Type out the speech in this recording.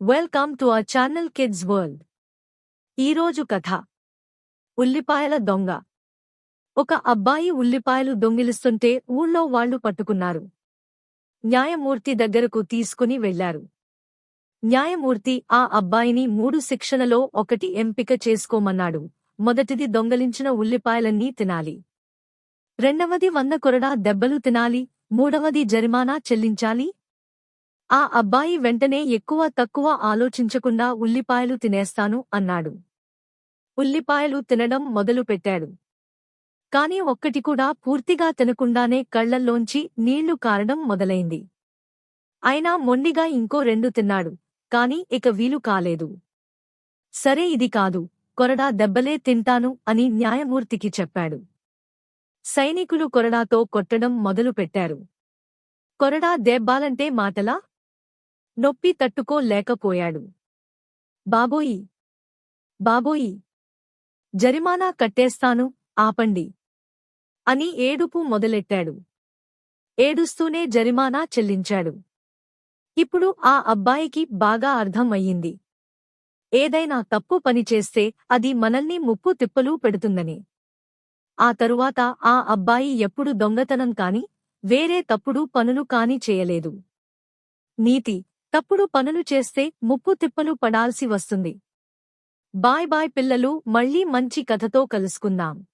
Welcome to our channel kids world ఈరోజు కథ. ఉల్లిపాయల దొంగ. ఒక అబ్బాయి ఉల్లిపాయలు దొంగిలిస్తుంటే ఊళ్ళో వాళ్ళు పట్టుకున్నారు. న్యాయమూర్తి దగ్గరకు తీసుకుని వెళ్ళారు న్యాయమూర్తి ఆ అబ్బాయిని మూడు శిక్షణలో ఒకటి ఎంపిక చేసుకోమన్నాడు. మొదటిది దొంగలించిన ఉల్లిపాయలన్నీ తినాలి. రెండవది వంద కొరడా దెబ్బలు తినాలి. మూడవది జరిమానా చెల్లించాలి. ఆ అబ్బాయి వెంటనే ఎక్కువ తక్కువ ఆలోచించకుండా ఉల్లిపాయలు తినేస్తాను అన్నాడు. ఉల్లిపాయలు తినడం మొదలుపెట్టాడు కాని ఒక్కటి కూడా పూర్తిగా తినకుండానే కళ్ళల్లోంచి నీళ్ళు కారడం మొదలైంది. అయినా మొండిగా ఇంకో రెండు తిన్నాడు కాని ఇక వీలు కాలేదు. సరే ఇది కాదు కొరడా దెబ్బలే తింటాను అని న్యాయమూర్తికి చెప్పాడు. సైనికులు కొరడాతో కొట్టడం మొదలుపెట్టారు. కొరడా దెబ్బాలంటే మాటలా? నొప్పి తట్టుకోలేకపోయాడు బాబోయి! బాబోయి! జరిమానా కట్టేస్తాను ఆపండి! అని ఏడుపు మొదలెట్టాడు. ఏడుస్తూనే జరిమానా చెల్లించాడు. ఇప్పుడు ఆ అబ్బాయికి బాగా అర్థం అయ్యింది ఏదైనా తప్పు పనిచేస్తే అది మనల్ని ముప్పు తిప్పలు పెడుతుందని. ఆ తరువాత ఆ అబ్బాయి ఎప్పుడు దొంగతనం కాని వేరే తప్పుడు పనులు కాని చేయలేదు. నీతి తప్పుడు పనులు చేస్తే ముప్పు తిప్పలు పడాల్సి వస్తుంది. బాయ్ బాయ్ పిల్లలు మళ్ళీ మంచి కథతో కలుసుకుందాం.